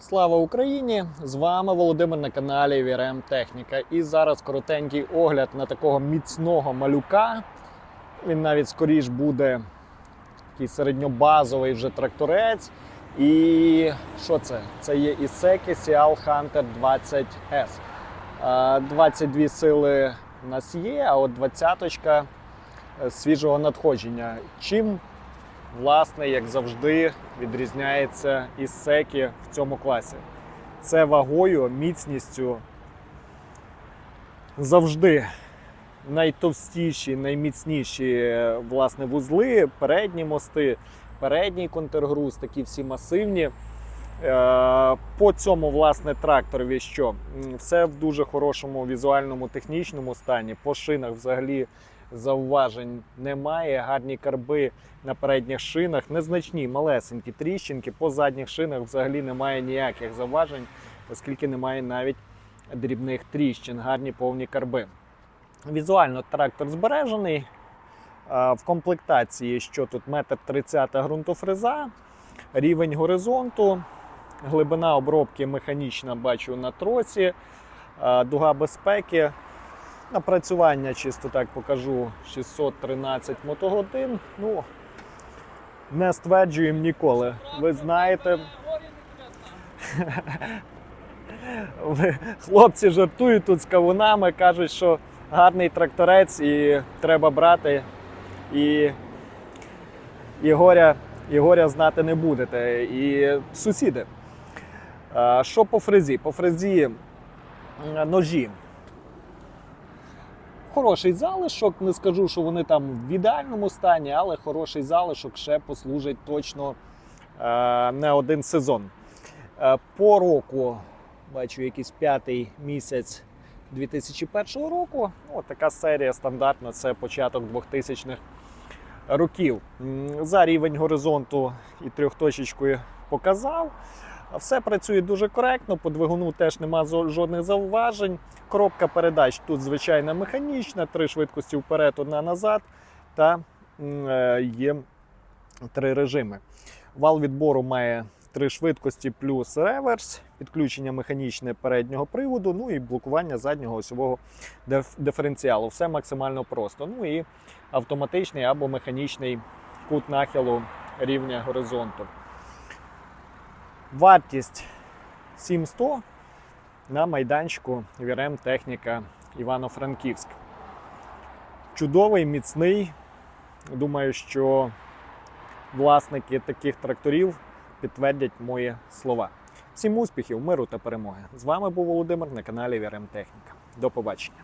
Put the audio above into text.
Слава Україні! З вами Володимир на каналі VRM Техніка. І зараз коротенький огляд на такого міцного малюка. Він навіть скоріш буде такий середньобазовий вже тракторець. І що це? Це є Ісеки Seal Hunter 20S. Е, 22 сили у нас є, а от 20-ка свіжого надходження. Чим власне, як завжди, відрізняється Ісекі в цьому класі. Це вагою, міцністю. Завжди найтовстіші, найміцніші е, власне, вузли, передні мости, передній контргруз, такі всі масивні. Е, По цьому власне тракторові що? Все в дуже хорошому візуальному технічному стані. По шинах взагалі зауважень немає. Гарні карби на передніх шинах, незначні, малесенькі тріщинки. По задніх шинах взагалі немає ніяких зауважень, оскільки немає навіть дрібних тріщин, гарні повні карби. Візуально трактор збережений. В комплектації, що тут 1,30 м ґрунтофреза, рівень горизонту, глибина обробки механічна, бачу на троці, а, дуга безпеки. Напрацювання чисто так покажу 613 мотогодин. Ну, не стверджуємо ніколи. Ви знаєте, хлопці жартують тут з кавунами, кажуть, що гарний тракторець і треба брати. І, і, горя, знати не будете. І сусіди. Що по фрезі? По фрезі ножі. Хороший залишок, не скажу, що вони там в ідеальному стані, але хороший залишок ще послужить точно е, не один сезон. Е, по року, бачу, якийсь п'ятий місяць 2001 року. Ну, така серія стандартна, це початок 2000-х років. За рівень горизонту і трьохточечкою показав. Все працює дуже коректно, по двигуну теж нема жодних зауважень. Коробка передач тут звичайна механічна, три швидкості вперед, одна назад. Та е, є три режими. Вал відбору має три швидкості плюс реверс, підключення механічне переднього приводу, ну і блокування заднього осьового диференціалу. Все максимально просто. Ну і автоматичний або механічний кут нахилу рівня горизонту. Вартість 7100 на майданчику VRM Техніка Івано-Франківськ. Чудовий, міцний. Думаю, що власники таких тракторів підтвердять мої слова. Всім успіхів, миру та перемоги! З вами був Володимир на каналі VRM Техніка. До побачення.